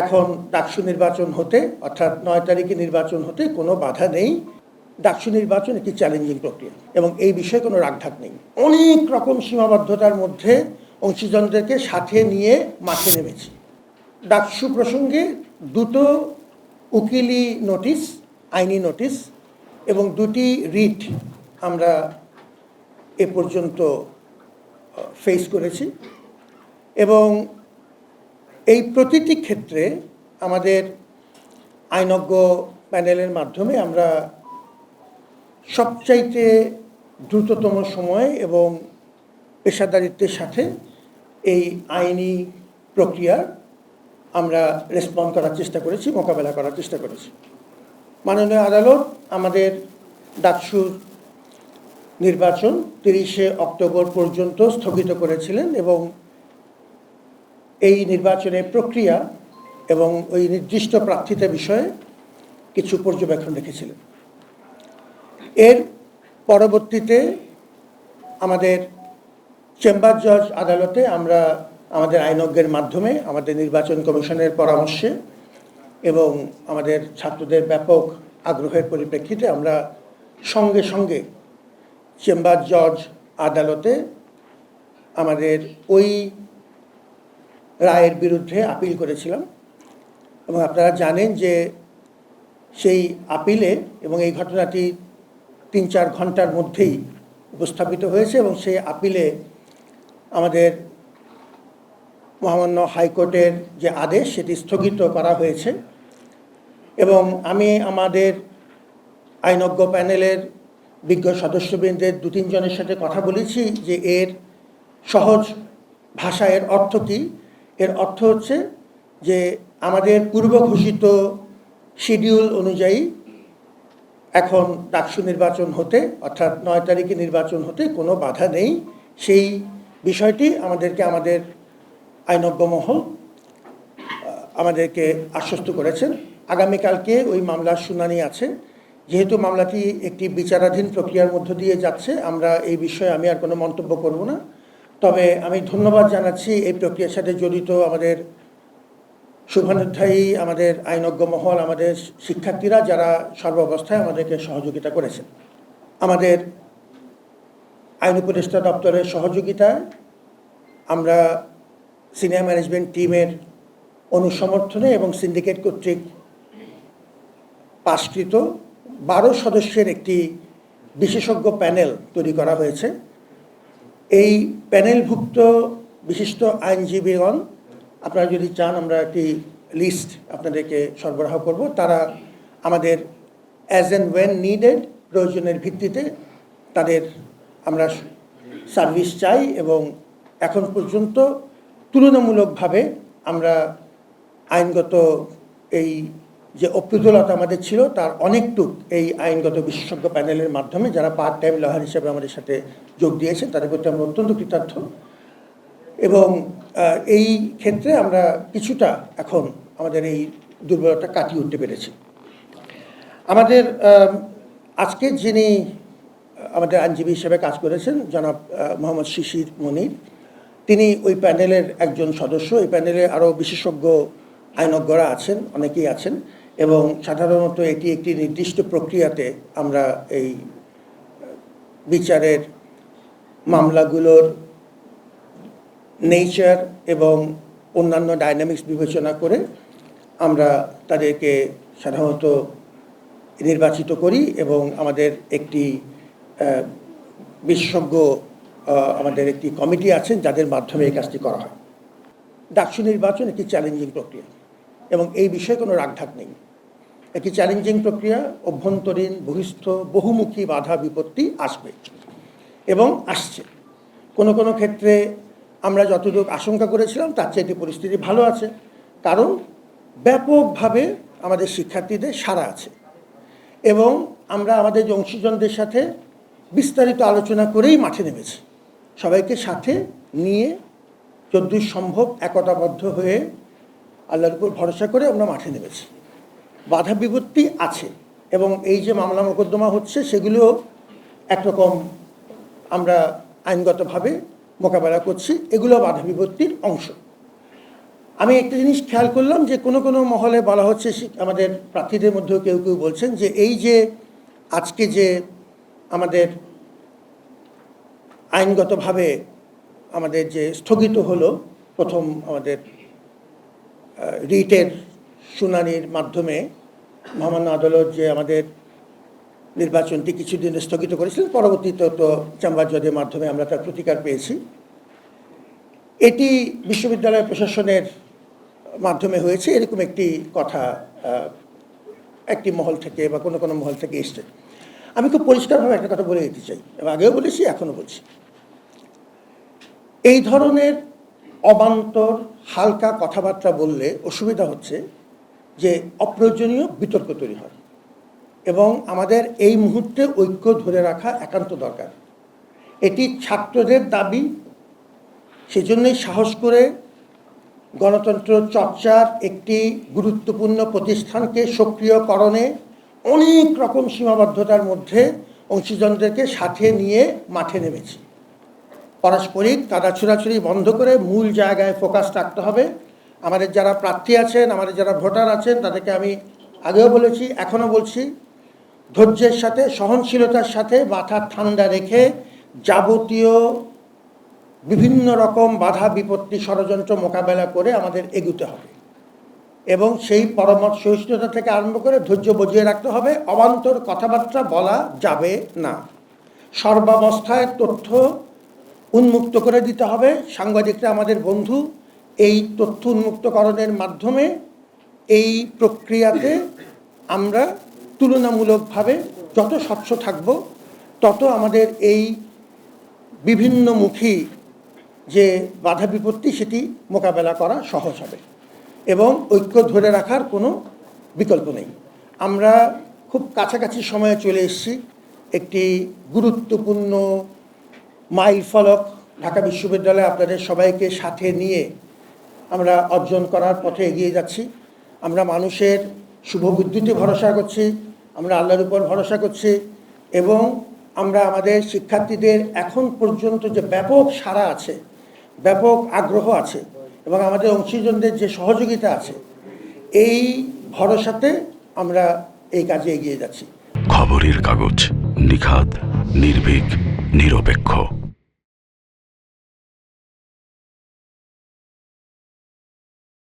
এখন ডাকসু নির্বাচন হতে, অর্থাৎ নয় তারিখে নির্বাচন হতে কোনো বাধা নেই। ডাকসু নির্বাচন একটি চ্যালেঞ্জিং প্রক্রিয়া এবং এই বিষয়ে কোনো রাগঢাক নেই। অনেক রকম সীমাবদ্ধতার মধ্যে অংশীজনদেরকে সাথে নিয়ে মাঠে নেমেছি। ডাকসু প্রসঙ্গে দুটো উকিলি নোটিশ, আইনি নোটিশ এবং দুটি রিট আমরা এ পর্যন্ত ফেস করেছি এবং এই প্রতিটি ক্ষেত্রে আমাদের আইনজ্ঞ প্যানেলের মাধ্যমে আমরা সবচাইতে দ্রুততম সময়ে এবং পেশাদারিত্বের সাথে এই আইনি প্রক্রিয়ার আমরা রেসপন্ড করার চেষ্টা করেছি, মোকাবেলা করার চেষ্টা করেছি। মাননীয় আদালত আমাদের ডাকসুর নির্বাচন তিরিশে অক্টোবর পর্যন্ত স্থগিত করেছিলেন এবং এই নির্বাচনের প্রক্রিয়া এবং ওই নির্দিষ্ট প্রার্থিতা বিষয়ে কিছু পর্যবেক্ষণ রেখেছিলেন। এর পরবর্তীতে আমাদের চেম্বার জজ আদালতে আমরা আমাদের আইনজ্ঞের মাধ্যমে আমাদের নির্বাচন কমিশনের পরামর্শে এবং আমাদের ছাত্রদের ব্যাপক আগ্রহের পরিপ্রেক্ষিতে আমরা সঙ্গে সঙ্গে চেম্বার জজ আদালতে আমাদের ওই রায়ের বিরুদ্ধে আপিল করেছিলাম। এবং আপনারা জানেন যে সেই আপিলে এবং এই ঘটনাটি তিন চার ঘণ্টার মধ্যেই উপস্থাপিত হয়েছে এবং সেই আপিলে আমাদের মহামান্য হাইকোর্টের যে আদেশ সেটি স্থগিত করা হয়েছে। এবং আমি আমাদের আইনজ্ঞ প্যানেলের বিজ্ঞ সদস্যবৃন্দের দু তিনজনের সাথে কথা বলেছি যে এর সহজ ভাষা এর অর্থ কী? এর অর্থ হচ্ছে যে আমাদের পূর্ব ঘোষিত শিডিউল অনুযায়ী এখন ডাকসু নির্বাচন হতে, অর্থাৎ নয় তারিখে নির্বাচন হতে কোনো বাধা নেই। সেই বিষয়টি আমাদেরকে আমাদের আইনজ্ঞ মহল আমাদেরকে আশ্বস্ত করেছেন। আগামীকালকে ওই মামলার শুনানি আছে। যেহেতু মামলাটি একটি বিচারাধীন প্রক্রিয়ার মধ্য দিয়ে যাচ্ছে, আমরা এই বিষয়ে আমি আর কোনো মন্তব্য করব না। তবে আমি ধন্যবাদ জানাচ্ছি এই প্রক্রিয়ার সাথে জড়িত আমাদের শুভানুধ্যায়ী, আমাদের আইনজ্ঞ মহল, আমাদের শিক্ষার্থীরা যারা সর্বাবস্থায় আমাদেরকে সহযোগিতা করেছেন। আমাদের আইন উপদেষ্টা দপ্তরের সহযোগিতায় আমরা সিনিয়র ম্যানেজমেন্ট টিমের অনুসমর্থনে এবং সিন্ডিকেট কর্তৃক পাশকৃত বারো সদস্যের একটি বিশেষজ্ঞ প্যানেল তৈরি করা হয়েছে। এই প্যানেলভুক্ত বিশিষ্ট আইনজীবীগণ, আপনারা যদি চান, আমরা একটি লিস্ট আপনাদেরকে সরবরাহ করব। তারা আমাদের অ্যাজ অ্যান্ড ওয়েন নিডেড প্রয়োজনের ভিত্তিতে তাদের আমরা সার্ভিস চাই এবং এখন পর্যন্ত তুলনামূলকভাবে আমরা আইনগত এই যে অপ্রতুলতা আমাদের ছিল, তার অনেকটুক এই আইনগত বিশেষজ্ঞ প্যানেলের মাধ্যমে যারা পার্ট টাইম লয়ার হিসেবে আমাদের সাথে যোগ দিয়েছেন, তাদের প্রতি আমরা অত্যন্ত কৃতার্থ। এবং এই ক্ষেত্রে আমরা কিছুটা এখন আমাদের এই দুর্বলতা কাটিয়ে উঠতে পেরেছি। আমাদের আজকে যিনি আমাদের আইনজীবী হিসেবে কাজ করেছেন, জনাব মোহাম্মদ শিশির মনির, তিনি ওই প্যানেলের একজন সদস্য। এই প্যানেলে আরও বিশেষজ্ঞ আইনজ্ঞরা আছেন, অনেকেই আছেন। এবং সাধারণত এটি একটি নির্দিষ্ট প্রক্রিয়াতে আমরা এই বিচারের মামলাগুলোর নেচার এবং অন্যান্য ডাইনামিক্স বিবেচনা করে আমরা তাদেরকে সাধারণত নির্বাচিত করি এবং আমাদের একটি বিশেষজ্ঞ আমাদের একটি কমিটি আছেন যাদের মাধ্যমে এই কাজটি করা হয়। ডাকসু নির্বাচন একটি চ্যালেঞ্জিং প্রক্রিয়া এবং এই বিষয়ে কোনো রাগঢাক নেই। একটি চ্যালেঞ্জিং প্রক্রিয়া, অভ্যন্তরীণ বহিস্থ বহুমুখী বাধা বিপত্তি আসবে এবং আসছে। কোনো কোনো ক্ষেত্রে আমরা যতটুকু আশঙ্কা করেছিলাম, তার চাইতে পরিস্থিতি ভালো আছে। কারণ ব্যাপকভাবে আমাদের শিক্ষার্থীদের সারা আছে এবং আমরা আমাদের অংশীজনদের সাথে বিস্তারিত আলোচনা করেই মাঠে নেমেছি। সবাইকে সাথে নিয়ে যদ্দূর সম্ভব একতাবদ্ধ হয়ে আল্লাহর উপর ভরসা করে আমরা মাঠে নেমেছি। বাধা বিপত্তি আছে এবং এই যে মামলা মোকদ্দমা হচ্ছে, সেগুলো একরকম আমরা আইনগতভাবে মোকাবেলা করছি। এগুলো বাধা বিপত্তির অংশ। আমি একটা জিনিস খেয়াল করলাম যে কোনো কোনো মহলে বলা হচ্ছে আমাদের প্রার্থীদের মধ্যেও কেউ কেউ বলছেন যে এই যে আজকে যে আমাদের আইনগতভাবে আমাদের যে স্থগিত হলো, প্রথম আমাদের রিটের শুনানির মাধ্যমে মহামান্য আদালত যে আমাদের নির্বাচনটি কিছুদিন স্থগিত করেছিলেন পরবর্তীতে তো চাম্বার জজের মাধ্যমে আমরা তার প্রতিকার পেয়েছি। এটি বিশ্ববিদ্যালয় প্রশাসনের মাধ্যমে হয়েছে, এরকম একটি কথা একটি মহল থেকে বা কোনো কোনো মহল থেকে এসছে। আমি খুব পরিষ্কারভাবে একটা কথা বলে দিতে চাই আগেও বলেছি, এখনও বলছি। এই ধরনের অবান্তর, হালকা কথাবার্তা বললে অসুবিধা হচ্ছে যে অপ্রয়োজনীয় বিতর্ক তৈরি হয়। এবং আমাদের এই মুহূর্তে ঐক্য ধরে রাখা একান্ত দরকার। এটি ছাত্রদের দাবি। সেজন্যই সাহস করে গণতন্ত্র চর্চার একটি গুরুত্বপূর্ণ প্রতিষ্ঠানকে সক্রিয়করণে অনেক রকম সীমাবদ্ধতার মধ্যে অংশীজনদেরকে সাথে নিয়ে মাঠে নেমেছি। পারস্পরিক কাদা ছোড়াছুড়ি বন্ধ করে মূল জায়গায় ফোকাস রাখতে হবে। আমাদের যারা প্রার্থী আছেন, আমাদের যারা ভোটার আছেন, তাদেরকে আমি আগেও বলেছি, এখনও বলছি, ধৈর্যের সাথে, সহনশীলতার সাথে মাথা ঠান্ডা রেখে যাবতীয় বিভিন্ন রকম বাধা বিপত্তি ষড়যন্ত্র মোকাবেলা করে আমাদের এগুতে হবে। এবং সেই পরামর্শ সহিষ্ণুতা থেকে আরম্ভ করে ধৈর্য বজিয়ে রাখতে হবে, অবান্তর কথাবার্তা বলা যাবে না। সর্বাবস্থায় তথ্য উন্মুক্ত করে দিতে হবে, সাংবাদিকরা আমাদের বন্ধু এই তথ্য উন্মুক্তকরণের মাধ্যমে এই প্রক্রিয়াতে আমরা তুলনামূলকভাবে যত স্বচ্ছ থাকব, তত আমাদের এই বিভিন্নমুখী যে বাধা বিপত্তি সেটি মোকাবেলা করা সহজ হবে এবং ঐক্য ধরে রাখার কোনো বিকল্প নেই। আমরা খুব কাছাকাছি সময়ে চলে এসেছি, একটি গুরুত্বপূর্ণ মাইল ফলক ঢাকা বিশ্ববিদ্যালয়ে আপনাদের সবাইকে সাথে নিয়ে আমরা অর্জন করার পথে এগিয়ে যাচ্ছি। আমরা মানুষের শুভ বুদ্ধিতে ভরসা করছি, আমরা আল্লাহর উপর ভরসা করছি এবং আমরা আমাদের শিক্ষার্থীদের এখন পর্যন্ত যে ব্যাপক সাড়া আছে, ব্যাপক আগ্রহ আছে এবং আমাদের অংশীজনদের যে সহযোগিতা আছে, এই ভরসাতে আমরা এই কাজে এগিয়ে যাচ্ছি। খবরের কাগজ নিখাদ, নির্ভীক, নিরপেক্ষ।